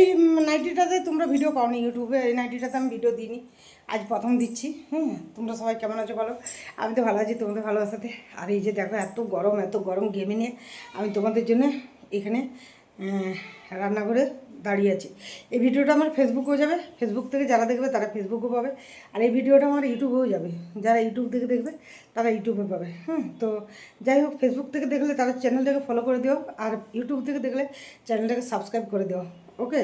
এই নাইটিটাতে তোমরা ভিডিও পাওনি, ইউটিউবে এই নাইটিটাতে আমি ভিডিও দিইনি। আজ প্রথম দিচ্ছি, হুম, তোমরা সবাই কেমন আছো বলো? আমি তো ভালো আছি, তোমাদের ভালোবাসাতে। আর এই যে দেখো, এত গরম এত গরম গেমে নিয়ে আমি তোমাদের জন্য এখানে রান্নাঘরে দাঁড়িয়ে আছি। এই ভিডিওটা আমার ফেসবুকেও যাবে ফেসবুক থেকে যারা দেখবে তারা ফেসবুকও পাবে। আর এই ভিডিওটা আমার ইউটিউবেও যাবে। যারা ইউটিউব থেকে দেখবে, তারা ইউটিউবে পাবে, হুম, তো যাই হোক ফেসবুক থেকে দেখলে তারা চ্যানেলটাকে ফলো করে দিও। আর ইউটিউব থেকে দেখলে চ্যানেলটাকে সাবস্ক্রাইব করে দিও। ওকে?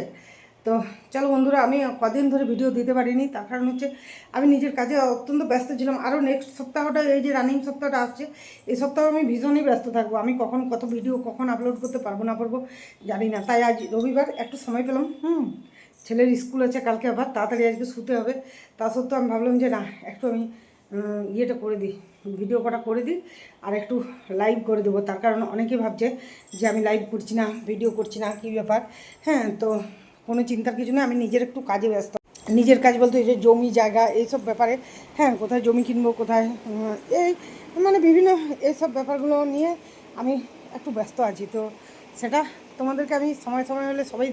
তো চলো বন্ধুরা, আমি কদিন ধরে ভিডিও দিতে পারিনি, তার কারণ হচ্ছে আমি নিজের কাজে অত্যন্ত ব্যস্ত ছিলাম। আরও নেক্সট সপ্তাহটা, এই যে রানিং সপ্তাহটা আসছে এই সপ্তাহ আমি ভীষণই ব্যস্ত থাকব। আমি কখন কত ভিডিও কখন আপলোড করতে পারব না পারব জানি না। তাই আজ রবিবার একটু সময় পেলাম, হুম? ছেলের স্কুল আছে কালকে আবার, তাড়াতাড়ি আজকে শুতে হবে। তা সত্ত্বেও আমি ভাবলাম যে না, একটু আমি ইয়েটা করে দিই ভিডিও কটা করে দিই, আর একটু লাইভ করে দেবো। তার কারণ অনেকে ভাবছে যে আমি লাইভ করছি না ভিডিও করছি না, কী ব্যাপার? হ্যাঁ তো কোনো চিন্তার কিছু না আমি নিজের একটু কাজে ব্যস্ত। নিজের কাজ বলতে এই যে জমি, জায়গা, এইসব ব্যাপারে হ্যাঁ কোথায় জমি কিনবো, কোথায় এই মানে বিভিন্ন এইসব ব্যাপারগুলো নিয়ে আমি একটু ব্যস্ত আছি। তো সেটা তোমাদেরকে আমি সময় সময় হলে সবাই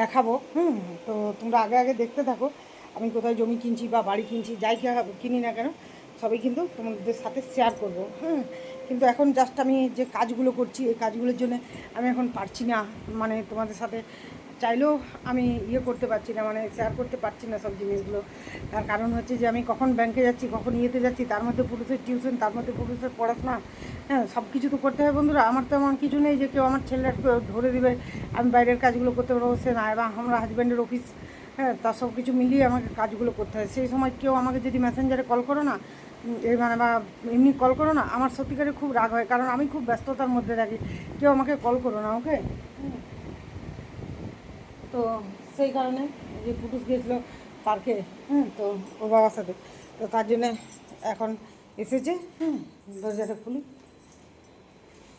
দেখাবো। হুম, তো তোমরা আগে আগে দেখতে থাকো। আমি কোথায় জমি কিনছি বা বাড়ি কিনছি, যাই কিনি না কেন, সবই কিন্তু তোমাদের সাথে শেয়ার করব হ্যাঁ। কিন্তু এখন জাস্ট আমি যে কাজগুলো করছি, এই কাজগুলোর জন্য আমি এখন পারছি না। মানে তোমাদের সাথে চাইলেও আমি ইয়ে করতে পারছি না মানে শেয়ার করতে পারছি না সব জিনিসগুলো। তার কারণ হচ্ছে যে আমি কখন ব্যাংকে যাচ্ছি, কখন ইয়েতে যাচ্ছি, তার মধ্যে পুরুষের টিউশন তার মধ্যে পুরুষের পড়াশোনা হ্যাঁ সব কিছু তো করতে হয় বন্ধুরা। আমার তো এমন কিছু নেই যে কেউ আমার ছেলের ধরে দিবে, আমি বাইরের কাজগুলো করতে পারব, সে না এবং আমরা হাজব্যান্ডের অফিস হ্যাঁ তার সব কিছু মিলিয়ে আমাকে কাজগুলো করতে হয়। সেই সময় কেউ আমাকে যদি মেসেঞ্জারে কল করো না এই মানে বা এমনি কল করো না, আমার সত্যিকারে খুব রাগ হয়। কারণ আমি খুব ব্যস্ততার মধ্যে থাকি। কেউ আমাকে কল করো না ওকে তো সেই কারণে যে পুটুস গিয়েছিল পার্কে হুম, তো ওর বাবার সাথে। তো তার জন্যে এখন এসেছে, হুম, দরজাটা খুলি।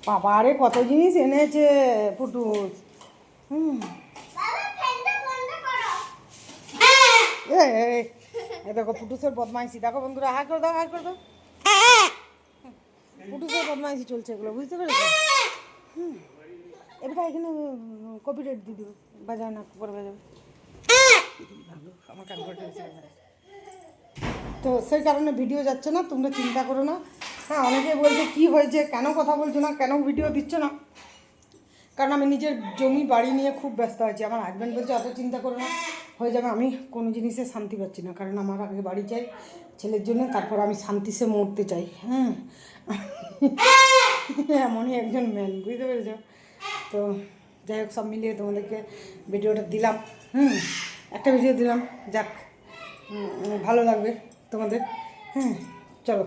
বাবারে, কত জিনিস এনেছে পুটুস। হুম। দেখো পুটুসের বদমাইশি। দেখো বন্ধুরা হাই করে দাও হাই করে দাও। পুটুসের বদমাইশি চলছে এগুলো বুঝতে পেরেছ? হুম। এবার এখানে কপি রেট দিয়ে দিও। বাজাও না পরে বাজাবে। আমার তো সেই কারণে ভিডিও যাচ্ছে না তোমরা চিন্তা করো না। হ্যাঁ অনেকে বলছে কি হয়েছে? কেন কথা বলছো না? কেন ভিডিও দিচ্ছ না? কারণ আমি নিজের জমি, বাড়ি নিয়ে খুব ব্যস্ত আছি। আমার হাজব্যান্ড বলছে অত চিন্তা করো না, হয়ে যাবে। আমি কোনো জিনিসে শান্তি পাচ্ছি না। কারণ আমার আগে বাড়ি চাই, ছেলের জন্য, তারপর আমি শান্তি সে মরতে চাই। হ্যাঁ এমনই একজন ম্যান বুঝতে পেরেছ? তো যাই হোক, সব মিলিয়ে তোমাদেরকে ভিডিওটা দিলাম। হুম, একটা ভিডিও দিলাম। যাক ভালো লাগবে তোমাদের। হ্যাঁ চলো।